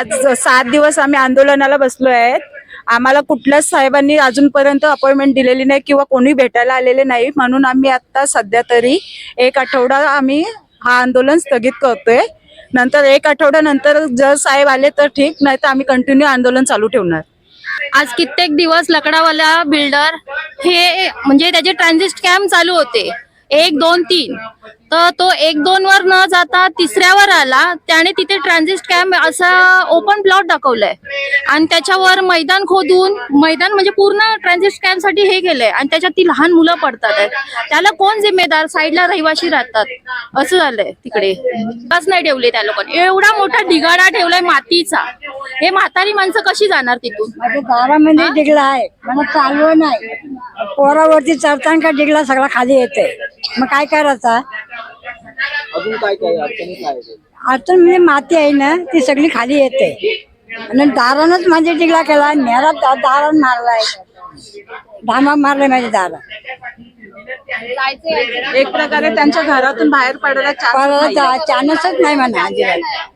आज सात दिवस आम्ही आंदोलनाला बसलो आहेत. आम्हाला कुठल्याच साहेबांनी अजूनपर्यंत अपॉइंटमेंट दिलेली नाही किंवा कोणी भेटायला आलेले नाही. म्हणून आम्ही आता सध्या तरी एक आठवडा आम्ही हा आंदोलन स्थगित करतोय. नंतर एक आठवड्यानंतर जर साहेब आले तर ठीक नाही तर आम्ही कंटिन्यू आंदोलन चालू ठेवणार. आज कित्येक दिवस लकडावाला बिल्डर हे म्हणजे त्याचे ट्रान्झिस्ट कॅम्प चालू होते. एक दोन तीन. तर तो एक दोन वर न जाता तिसऱ्यावर आला. त्याने तिथे ट्रान्झिस्ट कॅम्प असा ओपन प्लॉट दाखवलाय. आणि त्याच्यावर मैदान खोदून मैदान म्हणजे पूर्ण ट्रान्झिस्ट कॅम्पसाठी हे केलंय. आणि त्याच्यात ती लहान मुलं पडतात. त्याला कोण जिम्मेदार? साईडला रहिवाशी राहतात. असं झालंय तिकडे. बस नाही ठेवले त्या लोकांनी. एवढा मोठा ढिगाडा ठेवलाय मातीचा. हे म्हातारी माणसं कशी जाणार तिथून? माझ्या दारामध्ये डिगला आहे. मला चालव नाही. पोरावरती चढताना का डिगला सगळा खाली येते मग काय करायचा? अजून काय काय अडचणी काय आहेत? अडचण म्हणजे माती आहे ना ती सगळी खाली येते. आणि दारानच माझ्या डिगला केला नेरा दारान मारलाय धामा मारलाय माझ्या दारा एक प्रकारे त्यांच्या घरातून बाहेर पडायला chance नाही. चान्सच नाही म्हणा अजिबात.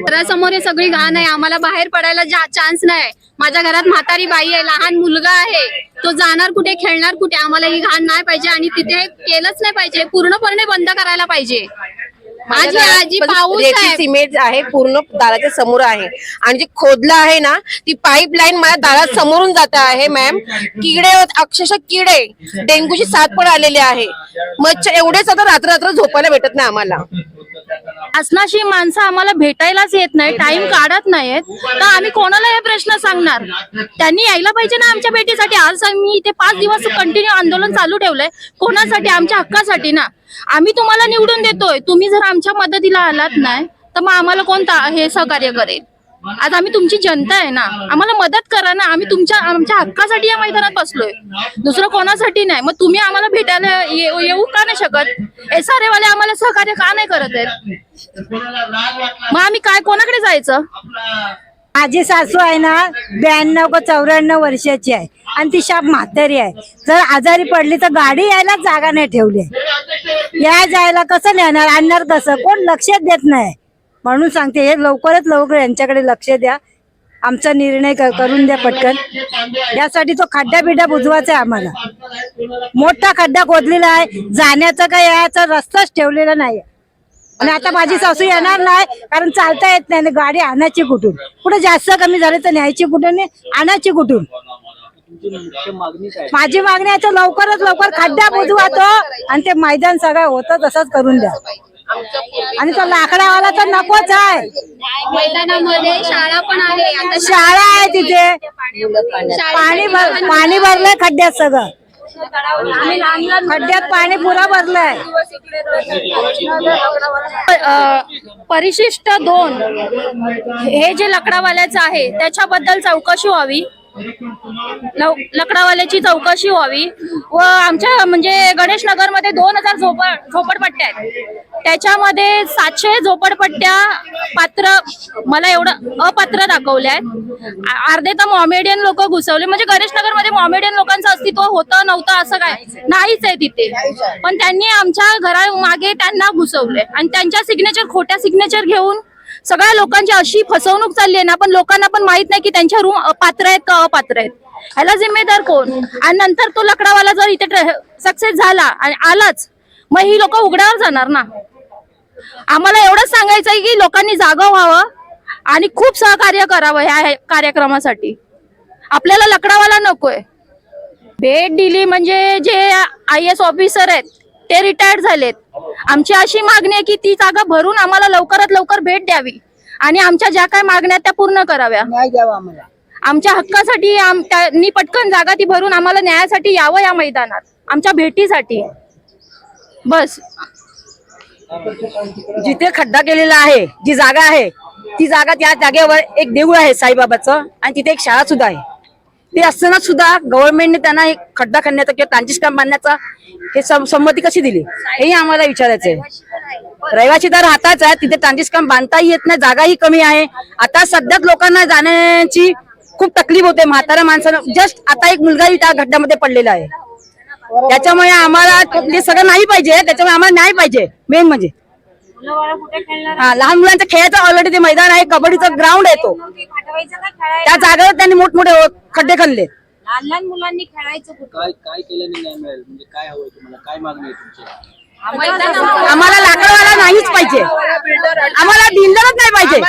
घरासमोर हे सगळी घाण आहे. आम्हाला बाहेर पडायला चान्स नाही. माझ्या घरात म्हातारी बाई आहे लहान मुलगा आहे. तो जाणार कुठे खेळणार कुठे आम्हाला ही घाण नाही पाहिजे आणि तिथे केलंच नाही पाहिजे. पूर्णपणे बंद करायला पाहिजे. आजी आजी पाऊस आहे सिमेंट आहे पूर्ण दाराच्या समोर आहे. आणि जे खोदलं आहे ना ती पाईपलाईन माझ्या दारात समोरून जात आहे मॅम किडे अक्षरशः किडे. डेंग्यूची साथ पण आलेली आहे. मच्छर एवढेच आता रात्र रात्र झोपायला भेटत नाही आम्हाला. असनाशी माणसं आम्हाला भेटायलाच येत नाही टाइम काढत नाहीत तर आम्ही कोणाला हे प्रश्न सांगणार? त्यांनी यायला पाहिजे ना आमच्या भेटीसाठी. आज आम्ही इथे पाच दिवस कंटिन्यू आंदोलन चालू ठेवलंय. कोणासाठी? आमच्या हक्कासाठी ना. आम्ही तुम्हाला निवडून देतोय. तुम्ही जर आमच्या मदतीला आलात नाही तर मग आम्हाला कोण ता- हे सहकार्य करेल? आज आम्ही तुमची जनता आहे ना आम्हाला मदत करा ना आम्ही तुमच्या आमच्या हक्कासाठी या मैदानात बसलोय. दुसरं कोणासाठी नाही. मग तुम्ही आम्हाला भेटायला येऊ का नाही शकत? एस आर वाले आम्हाला सहकार्य का नाही करत आहेत? मग आम्ही काय कोणाकडे जायचं? माझी सासू आहे ना ब्याण्णव का चौऱ्याण्णव वर्षाची आहे. आणि ती शाप म्हातारी आहे. जर आजारी पडली तर गाडी यायला जागा नाही ठेवली. या जायला कसं नेणार? आणणार कसं? कोण लक्षात देत नाही. म्हणून सांगते हे लवकरात लवकर यांच्याकडे लक्ष द्या. आमचा निर्णय करून द्या पटकन. यासाठी तो खड्डा बिड्डा बुजवायचा आहे आम्हाला. मोठा खड्डा खोदलेला आहे. जाण्याचा काय याचा रस्ताच ठेवलेला नाही आणि आता माझी सासू येणार नाही कारण चालता येत नाही. गाडी आणायची कुठून? कुठे जास्त कमी झाले तर न्यायची कुठून आणायची कुठून? माझी मागणी आहे तर लवकरात लवकर खड्डा बुजवा तो आणि ते मैदान सगळं होतं तसंच करून द्या. आणि तो लाकडावाला तर नकोच आहे. मैदानामध्ये शाळा पण आहे आता शाळा आहे तिथे. पाणी भर पाणी भरलंय खड्ड्यात सगळं. खड्ड्यात पाणी पुरा भरलंय. अ, परिशिष्ट दोन हे जे लकडावाल्याचं आहे त्याच्याबद्दल चौकशी व्हावी. लव- लकडावाल्याची चौकशी व्हावी. व आमच्या म्हणजे गणेश नगरमध्ये दोन हजार झोपड झोपडपट्ट्या आहेत. त्याच्यामध्ये सातशे झोपडपट्ट्या पात्र मला एवढं अपात्र दाखवल्या आहेत. अर्धे तर मॉमेडियन लोक घुसवले. म्हणजे गणेशनगरमध्ये मॉमेडियन लोकांचं अस्तित्व होतं नव्हतं असं काय? नाहीच आहे तिथे. पण त्यांनी आमच्या घरा मागे त्यांना घुसवले. आणि त्यांच्या सिग्नेचर खोट्या सिग्नेचर घेऊन सगळ्या लोकांची अशी फसवणूक चालली आहे ना पण लोकांना पण माहीत नाही की त्यांच्या रूम पात्र आहेत का अपात्र आहेत. ह्याला जिम्मेदार कोण? आणि नंतर तो लकडावाला जर इथे सक्सेस झाला आणि आलाच मग ही लोक उघड्यावर जाणार ना. आम्हाला एवढंच सांगायचं आहे की लोकांनी जागं व्हावं आणि खूप सहकार्य करावं ह्या कार्यक्रमासाठी. आपल्याला लकडावाला नकोय. भेट दिली म्हणजे जे आय एस ऑफिसर आहेत ते रिटायर्ड झालेत. आमची अशी मागणी आहे की ती जागा भरून आम्हाला लवकरात लवकर भेट द्यावी आणि आमच्या ज्या काय मागण्या त्या पूर्ण कराव्या. आमच्या हक्कासाठी आम- त्यांनी पटकन जागा ती भरून आम्हाला न्यायासाठी यावं या मैदानात आमच्या भेटीसाठी. बस. जिथे खड्डा केलेला आहे जी जागा आहे ती जागा त्या जागेवर एक देऊळ आहे साईबाबाचं आणि तिथे एक शाळा सुद्धा आहे. ते असताना सुद्धा गव्हर्नमेंटने त्यांना एक खड्डा खणण्याचा किंवा तांचीस काम बांधण्याचा हे संमती कशी दिली? हेही आम्हाला विचारायचं आहे रहिवासी तर राहताच आहे तिथे तांचीस काम बांधताही येत नाही जागाही कमी आहे. आता सध्याच लोकांना जाण्याची खूप तकलीफ होते म्हाताऱ्या माणसानं. जस्ट आता एक मुलगाही त्या खड्ड्यामध्ये पडलेला आहे. त्याच्यामुळे आम्हाला ते सगळं नाही पाहिजे त्याच्यामुळे आम्हाला न्याय पाहिजे मेन म्हणजे. हा लहान मुलांच्या खेळाचं ऑलरेडी ते मैदान आहे कबड्डीचं ग्राउंड आहे तो. त्या जागेवर त्यांनी मोठमोठे खड्डे खणले लहान लहान मुलांनी खेळायचं कुठं? काय काय केल्याने न्याय मिळेल? म्हणजे काय हवंय तुम्हाला? काय मागणी आहे तुमची? आम्हाला लाकडवाला नाहीच पाहिजे. आम्हाला बिल्डरच नाही पाहिजे.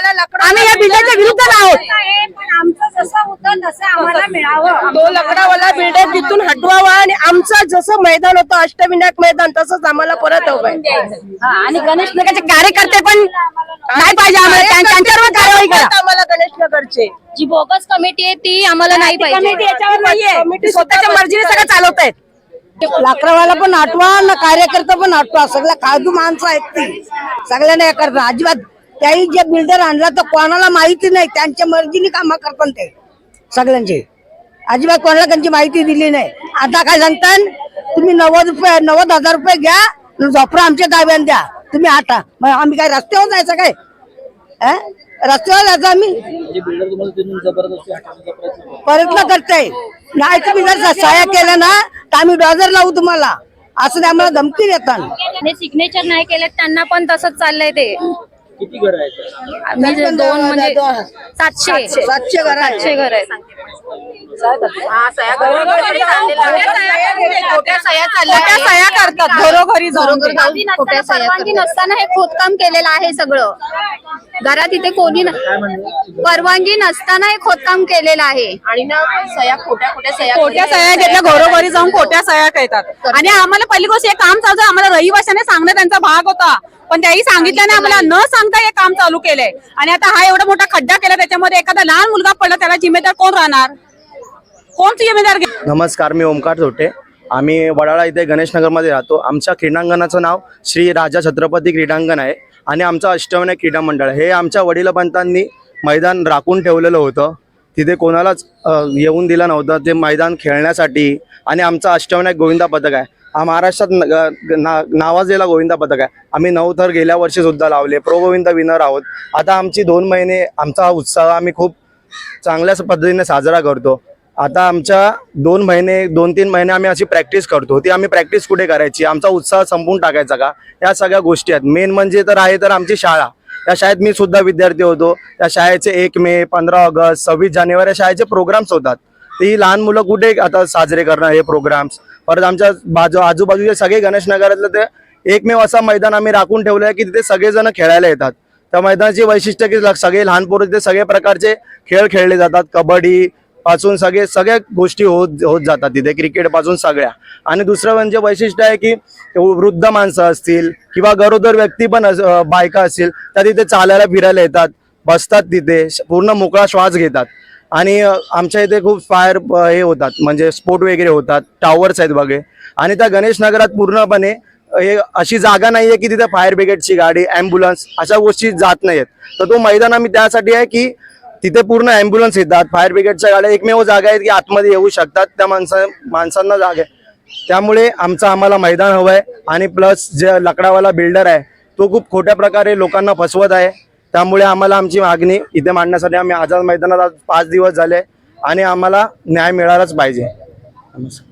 आम्ही या बिल्डरच्या विरुद्ध आहोत. आहे, पण आमचं जसं होतं तसं आम्हाला मिळावं तो लकडावाला बिल्डर तिथून हटवावा आणि आमचं जसं मैदान होतं अष्टविनायक मैदान तसंच आम्हाला परत हवंय आणि गणेश नगरचे कार्यकर्ते पण नाही पाहिजे आम्हाला. त्यां- त्यांच्यावर कारवाई करा. आम्हाला गणेश नगरचे. जी बोगस कमिटी आहे ती आम्हाला नाही पाहिजे. कमिटी याच्यावर नाहीये. स्वतःच्या मर्जीने सगळं चालवत आहेत लाकडावाला पण आठवा ना कार्यकर्ता पण आठवा. सगळ्या काळजू माणसं आहेत ती. सगळ्यांना हे करतात. अजिबात त्याही जे बिल्डर आणला तर कोणाला माहिती नाही. त्यांच्या मर्जीने कामं करतात ते. सगळ्यांचे. अजिबात कोणाला त्यांची माहिती दिली नाही. आता काय सांगतात तुम्ही नव्वद रुपये नव्वद हजार रुपये घ्या झोपडा आमच्या ताब्यात द्या. तुम्ही आटा मग आम्ही काय रस्त्यावर जायचं काय? रस्त्यावर जायचं आम्ही. म्हणजे बिल्डर तुम्हाला तिथून जबरदस्ती हटवण्याचा प्रयत्न करतो. नाही तुम्ही जर सहाय्य केलं ना तर आम्ही डॉझर लावू तुम्हाला. असं ते आम्हाला धमकी देतात आणि सिग्नेचर नाही केले त्यांना पण तसंच चाललंय ते. किती घर आहेत? आम्ही जे दोन म्हणजे सातशे. सातशे. घर आहे सातशे घर आहेत. सह्या करतात. घरोघरी जाऊन ते. परवानगी नसताना- परवानगी नसताना हे खोदकाम केलेलं आहे सगळं. घरात इथे कोणी न- परवानगी नसताना हे खोदकाम केलेलं आहे. आणि ना सया खोट्या खोट्या सया खोट्या सह्या घेतल्या घरोघरी जाऊन खोट्या सह्या करतात. आणि आम्हाला पहिली गोष्ट हे काम चालू आहे, आम्हाला रहिवाशाने सांगणं त्यांचा भाग होता. पण त्याही सांगितल्याने आम्हाला न सांगता हे काम चालू केलंय. आणि आता हा एवढा मोठा खड्डा केला त्याच्यामध्ये एखादा लहान मुलगा पडला त्याला जिम्मेदार कोण राहणार? कोण जिम्मेदार नमस्कार मी ओमकार धोटे आम्ही वडाळा इथे गणेशनगरमध्ये राहतो. आमच्या क्रीडांगणाचं नाव श्री राजा छत्रपती क्रीडांगण आहे. आणि आमचं अष्टविनायक क्रीडा मंडळ हे आमच्या वडिलपंतांनी मैदान राखून ठेवलेलं होतं. तिथे कोणालाच येऊन दिलं नव्हतं. ते मैदान खेळण्यासाठी. आणि आमचं अष्टविनायक गोविंदा पथक आहे. हा महाराष्ट्रात ना नावाजलेला गोविंदा पथक आहे. आम्ही नऊ थर गेल्या वर्षी सुद्धा लावले. प्रो गोविंदा विनर आहोत. आता आमची दोन महिने आमचा हा उत्साह आम्ही खूप चांगल्या पद्धतीने साजरा करतो. आता आमच्या दोन महिने दोन तीन महिने आम्ही अशी प्रॅक्टिस करतो. ती आम्ही प्रॅक्टिस कुठे करायची? आमचा उत्साह संपून टाकायचा का? या सगळ्या गोष्टी आहेत. मेन म्हणजे तर आहे तर आमची शाळा. त्या शाळेत मी सुद्धा विद्यार्थी होतो. त्या शाळेचे एक मे पंधरा ऑगस्ट सव्वीस जानेवारी या शाळेचे प्रोग्राम्स होतात. ती लहान मुलं कुठे आता साजरे करणार हे प्रोग्राम्स परत आमच्या बाजू आजूबाजूचे सगळे गणेश नगरातले ते एकमेव असा मैदान आम्ही राखून ठेवलं आहे की तिथे सगळेजण खेळायला येतात. त्या मैदानाची वैशिष्ट्य की सगळे लहान पोरं तिथे सगळे प्रकारचे खेळ खेळले जातात. कबड्डी पासून सगळे सगळ्या गोष्टी होत होत जातात तिथे. क्रिकेटपासून सगळ्या. आणि दुसरं म्हणजे वैशिष्ट्य आहे की वृद्ध माणसं असतील किंवा गरोदर व्यक्ती पण बायका असतील त्या तिथे चालायला फिरायला येतात बसतात तिथे श- पूर्ण मोकळा श्वास घेतात. आणि आमच्या इथे खूप फायर हे होतात म्हणजे स्पोर्ट वगैरे होतात टावर्स आहेत बघे. आणि त्या गणेश नगरात पूर्णपणे हे अशी जागा नाही आहे की तिथे फायर ब्रिगेडची गाडी अँब्युलन्स अशा गोष्टी जात नाहीयेत. तर तो मैदान आम्ही त्यासाठी आहे की तिथे पूर्ण अँब्युलन्स येतात. फायर ब्रिगेडच्या गाड्या एकमेव जागा आहेत की आतमध्ये येऊ शकतात त्या माणसा माणसांना जागा आहे. त्यामुळे आमचं आम्हाला मैदान हवं आहे आणि प्लस जे लकडावाला बिल्डर आहे तो खूप खोट्या प्रकारे लोकांना फसवत आहे. त्यामुळे आम्हाला आमची मागणी इथे मांडण्यासाठी आम्ही आझाद मैदानात आज पाच दिवस झाले आणि आम्हाला न्याय मिळालाच पाहिजे. नमस्कार.